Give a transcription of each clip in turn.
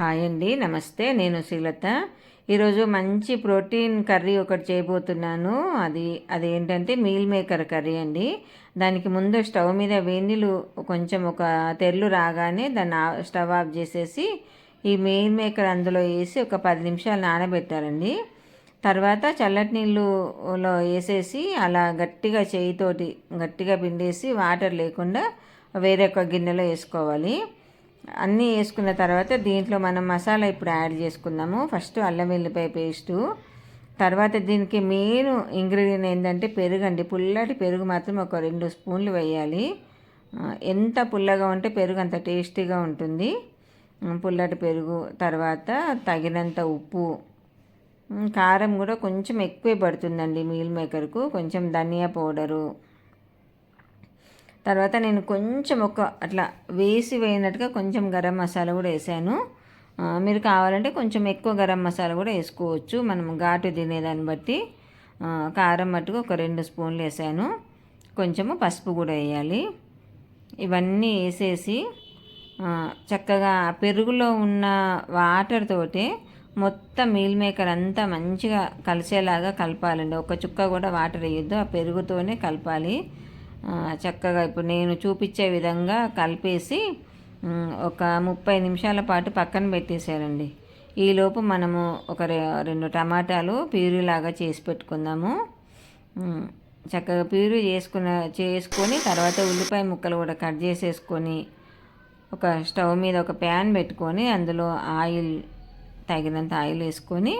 Hi అండి నమస్తే. నేను శ్రీలత. ఈరోజు మంచి ప్రోటీన్ కర్రీ ఒకటి చేయబోతున్నాను. అది అదేంటంటే మీల్ మేకర్ కర్రీ అండి. దానికి ముందు స్టవ్ మీద వేడినీళ్ళు కొంచెం ఒక తెల్లు రాగానే దాన్ని స్టవ్ ఆఫ్ చేసేసి ఈ మీల్ మేకర్ అందులో వేసి ఒక పది నిమిషాలు నానబెట్టారండి తర్వాత చల్లటి నీళ్ళులో వేసేసి అలా గట్టిగా చేయితోటి గట్టిగా పిండేసి వాటర్ లేకుండా వేరే ఒక గిన్నెలో వేసుకోవాలి. అన్నీ వేసుకున్న తర్వాత దీంట్లో మనం మసాలా ఇప్పుడు యాడ్ చేసుకుందాము. ఫస్ట్ అల్లం వెల్లిపాయ పేస్టు. తర్వాత దీనికి మెయిన్ ఇంగ్రీడియంట్ ఏంటంటే పెరుగు అండి. పుల్లటి పెరుగు మాత్రం ఒక రెండు స్పూన్లు వేయాలి. ఎంత పుల్లగా ఉంటే పెరుగు అంత టేస్టీగా ఉంటుంది. పుల్లటి పెరుగు తర్వాత తగినంత ఉప్పు. కారం కూడా కొంచెం ఎక్కువే పడుతుందండి మీల్ మేకర్కు. కొంచెం ధనియా పౌడరు. తర్వాత నేను కొంచెం ఒక అట్లా వేసి వేయినట్టుగా కొంచెం గరం మసాలా కూడా వేసాను. మీరు కావాలంటే కొంచెం ఎక్కువ గరం మసాలా కూడా వేసుకోవచ్చు. మనం ఘాటు తినేదాన్ని బట్టి కారం మట్టుకు ఒక రెండు స్పూన్లు వేసాను. కొంచెము పసుపు కూడా వేయాలి. ఇవన్నీ వేసేసి చక్కగా పెరుగులో ఉన్న వాటర్ తోటి మొత్తం మీల్ మేకర్ అంతా మంచిగా కలిసేలాగా కలపాలండి. ఒక చుక్క కూడా వాటర్ వేయొద్దు ఆ పెరుగుతోనే కలపాలి. చక్కగా ఇప్పుడు నేను చూపించే విధంగా కలిపేసి ఒక ముప్పై నిమిషాల పాటు పక్కన పెట్టేశారండి ఈలోపు మనము ఒక రెండు టమాటాలు ప్యూరీలాగా చేసి పెట్టుకుందాము. చక్కగా ప్యూరీ చేసుకున్న చేసుకొని తర్వాత ఉల్లిపాయ ముక్కలు కూడా కట్ చేసేసుకొని ఒక స్టవ్ మీద ఒక ప్యాన్ పెట్టుకొని అందులో ఆయిల్ తగినంత ఆయిల్ వేసుకొని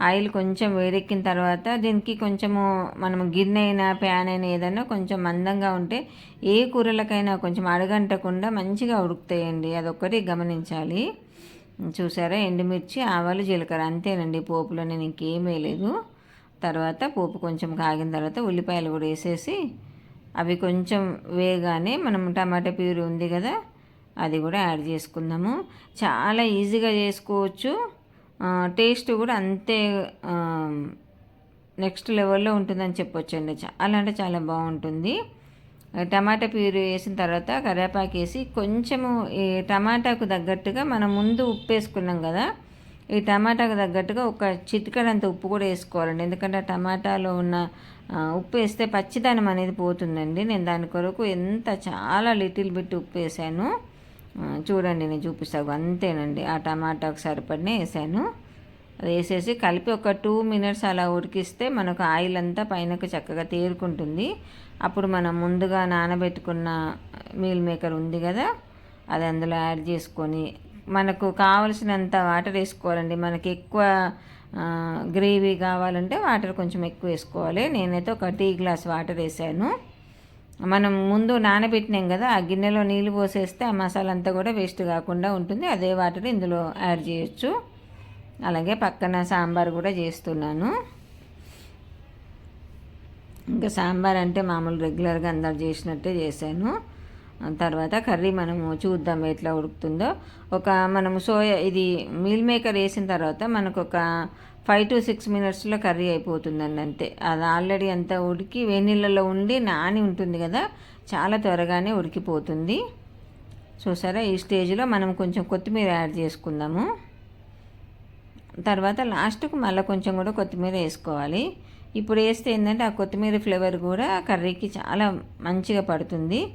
ఆయిల్ కొంచెం వేడెక్కిన తర్వాత దీనికి కొంచెము మనము గిన్నె అయినా ప్యాన్ అయినా ఏదైనా కొంచెం మందంగా ఉంటే ఏ కూరలకైనా కొంచెం అడగంటకుండా మంచిగా ఉడుకుతాయండి. అదొక్కటి గమనించాలి. చూసారా? ఎండుమిర్చి ఆవాలు జీలకర్ర అంతేనండి. పోపులో నేను ఇంకేమీ లేదు. తర్వాత పోపు కొంచెం కాగిన తర్వాత ఉల్లిపాయలు కూడా వేసేసి అవి కొంచెం వేగానే మనం టమాటా ప్యూరీ ఉంది కదా అది కూడా యాడ్ చేసుకుందాము. చాలా ఈజీగా చేసుకోవచ్చు. టేస్ట్ కూడా అంతే నెక్స్ట్ లెవెల్లో ఉంటుందని చెప్పొచ్చండి చాలా అంటే చాలా బాగుంటుంది. టమాటా ప్యూరీ వేసిన తర్వాత కరివేపాకు వేసి కొంచెము ఈ టమాటాకు తగ్గట్టుగా మనం ముందు ఉప్పు వేసుకున్నాం కదా ఈ టమాటాకు తగ్గట్టుగా ఒక చిటికడంత ఉప్పు కూడా వేసుకోవాలండి. ఎందుకంటే టమాటాలో ఉన్న ఉప్పు వేస్తే పచ్చిదనం అనేది పోతుందండి. నేను దాని కొరకు ఎంత చాలా లిటిల్ బిట్ ఉప్పు వేసాను. చూడండి నేను చూపిస్తాను అంతేనండి. ఆ టమాటాకు సరిపడినే వేసాను. అది వేసేసి కలిపి ఒక టూ మినిట్స్ అలా ఉడికిస్తే మనకు ఆయిల్ అంతా పైనకు చక్కగా తేరుకుంటుంది. అప్పుడు మనం ముందుగా నానబెట్టుకున్న మీల్ మేకర్ ఉంది కదా అది అందులో యాడ్ చేసుకొని మనకు కావలసినంత వాటర్ వేసుకోవాలండి. మనకి ఎక్కువ గ్రేవీ కావాలంటే వాటర్ కొంచెం ఎక్కువ వేసుకోవాలి. నేనైతే ఒక టీ గ్లాస్ వాటర్ వేసాను. మనం ముందు నానబెట్టినాం కదా ఆ గిన్నెలో నీళ్ళు పోసేస్తే ఆ మసాలా అంతా కూడా వేస్ట్ కాకుండా ఉంటుంది. అదే వాటర్ ఇందులో యాడ్ చేయొచ్చు. అలాగే పక్కన సాంబార్ కూడా చేస్తున్నాను. ఇంకా సాంబార్ అంటే మామూలు రెగ్యులర్గా అందరు చేసినట్టే చేశాను. తర్వాత కర్రీ మనము చూద్దాం ఎట్లా ఉడుకుతుందో. ఒక మనము సోయా ఇది మీల్ మేకర్ వేసిన తర్వాత మనకు ఒక ఫైవ్ టు సిక్స్ మినిట్స్లో కర్రీ అయిపోతుందండి అంతే. అది ఆల్రెడీ అంతా ఉడికి వేనీళ్ళలో ఉండి నాని ఉంటుంది కదా చాలా త్వరగానే ఉడికిపోతుంది. చూసారా? ఈ స్టేజ్లో మనం కొంచెం కొత్తిమీర యాడ్ చేసుకుందాము. తర్వాత లాస్ట్కు మళ్ళీ కొంచెం కూడా కొత్తిమీర వేసుకోవాలి. ఇప్పుడు వేస్తే ఏంటంటే ఆ కొత్తిమీర ఫ్లేవర్ కూడా కర్రీకి చాలా మంచిగా పడుతుంది.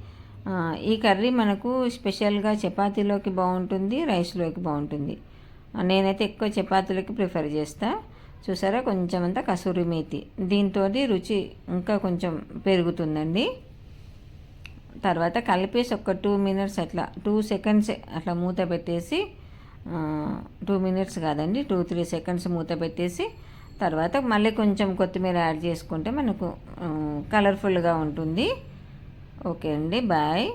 ఈ కర్రీ మనకు స్పెషల్గా చపాతీలోకి బాగుంటుంది రైస్లోకి బాగుంటుంది నేనైతే ఎక్కువ చపాతీలకి ప్రిఫర్ చేస్తా. చూసారా? కొంచెం అంతా కసూరి మేతి. దీంతో రుచి ఇంకా కొంచెం పెరుగుతుందండి. తర్వాత కలిపేసి ఒక టూ మినిట్స్ అట్లా టూ సెకండ్స్ అట్లా మూత పెట్టేసి టూ మినిట్స్ కాదండి టూ త్రీ సెకండ్స్ మూత పెట్టేసి తర్వాత మళ్ళీ కొంచెం కొత్తిమీర యాడ్ చేసుకుంటే మనకు కలర్ఫుల్గా ఉంటుంది. ఓకే అండి బాయ్.